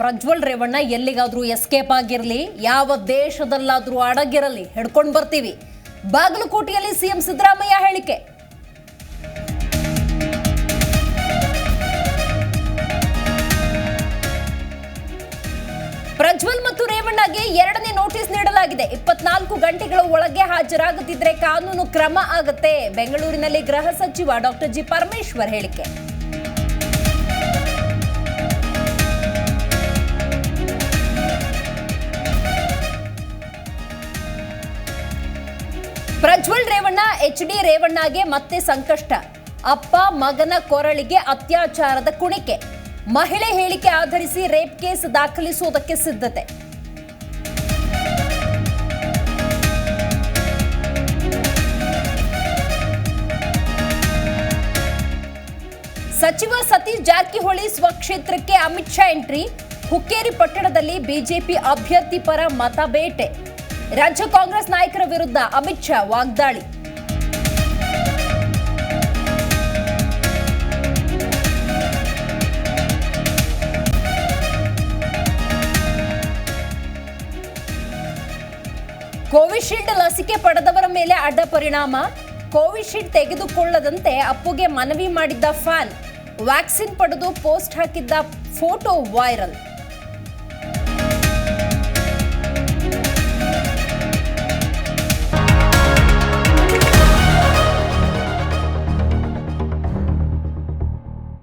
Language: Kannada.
ಪ್ರಜ್ವಲ್ ರೇವಣ್ಣ ಎಲ್ಲಿಗಾದ್ರೂ ಎಸ್ಕೇಪ್ ಆಗಿರಲಿ, ಯಾವ ದೇಶದಲ್ಲಾದ್ರೂ ಅಡಗಿರಲಿ, ಹಿಡ್ಕೊಂಡು ಬರ್ತೀವಿ. ಬಾಗಲಕೋಟೆಯಲ್ಲಿ ಸಿಎಂ ಸಿದ್ದರಾಮಯ್ಯ ಹೇಳಿಕೆ. ಪ್ರಜ್ವಲ್ ಮತ್ತು ರೇವಣ್ಣಗೆ ಎರಡನೇ ನೋಟಿಸ್ ನೀಡಲಾಗಿದೆ. ಇಪ್ಪತ್ನಾಲ್ಕು ಗಂಟೆಗಳ ಒಳಗೆ ಹಾಜರಾಗದಿದ್ರೆ ಕಾನೂನು ಕ್ರಮ ಆಗುತ್ತೆ. ಬೆಂಗಳೂರಿನಲ್ಲಿ ಗೃಹ ಸಚಿವ ಡಾಕ್ಟರ್ ಜಿ ಪರಮೇಶ್ವರ್ ಹೇಳಿಕೆ. ಪ್ರಜ್ವಲ್ ರೇವಣ್ಣ, ಎಚ್ ಡಿ ರೇವಣ್ಣಗೆ ಮತ್ತೆ ಸಂಕಷ್ಟ. ಅಪ್ಪ ಮಗನ ಕೊರಳಿಗೆ ಅತ್ಯಾಚಾರದ ಕುಣಿಕೆ. ಮಹಿಳೆ ಹೇಳಿಕೆ ಆಧರಿಸಿ ರೇಪ್ ಕೇಸ್ ದಾಖಲಿಸುವುದಕ್ಕೆ ಸಿದ್ಧತೆ. ಸಚಿವ ಸತೀಶ್ ಜಾರಕಿಹೊಳಿ ಸ್ವಕ್ಷೇತ್ರಕ್ಕೆ ಅಮಿತ್ ಶಾ ಎಂಟ್ರಿ. ಹುಕ್ಕೇರಿ ಪಟ್ಟಣದಲ್ಲಿ ಬಿಜೆಪಿ ಅಭ್ಯರ್ಥಿ ಪರ ಮತ ಬೇಟೆ ರಾಜ್ಯ ಕಾಂಗ್ರೆಸ್ ನಾಯಕರ ವಿರುದ್ಧ ಅಮಿತ್ ಶಾ ವಾಗ್ದಾಳಿ. ಕೋವಿಶೀಲ್ಡ್ ಲಸಿಕೆ ಪಡೆದವರ ಮೇಲೆ ಅಡ್ಡ ಪರಿಣಾಮ, ಕೋವಿಶೀಲ್ಡ್ ತೆಗೆದುಕೊಳ್ಳದಂತೆ ಅಪ್ಪುಗೆ ಮನವಿ ಮಾಡಿದ್ದ ಫ್ಯಾನ್, ವ್ಯಾಕ್ಸಿನ್ ಪಡೆದು ಪೋಸ್ಟ್ ಹಾಕಿದ್ದ ಫೋಟೋ ವೈರಲ್.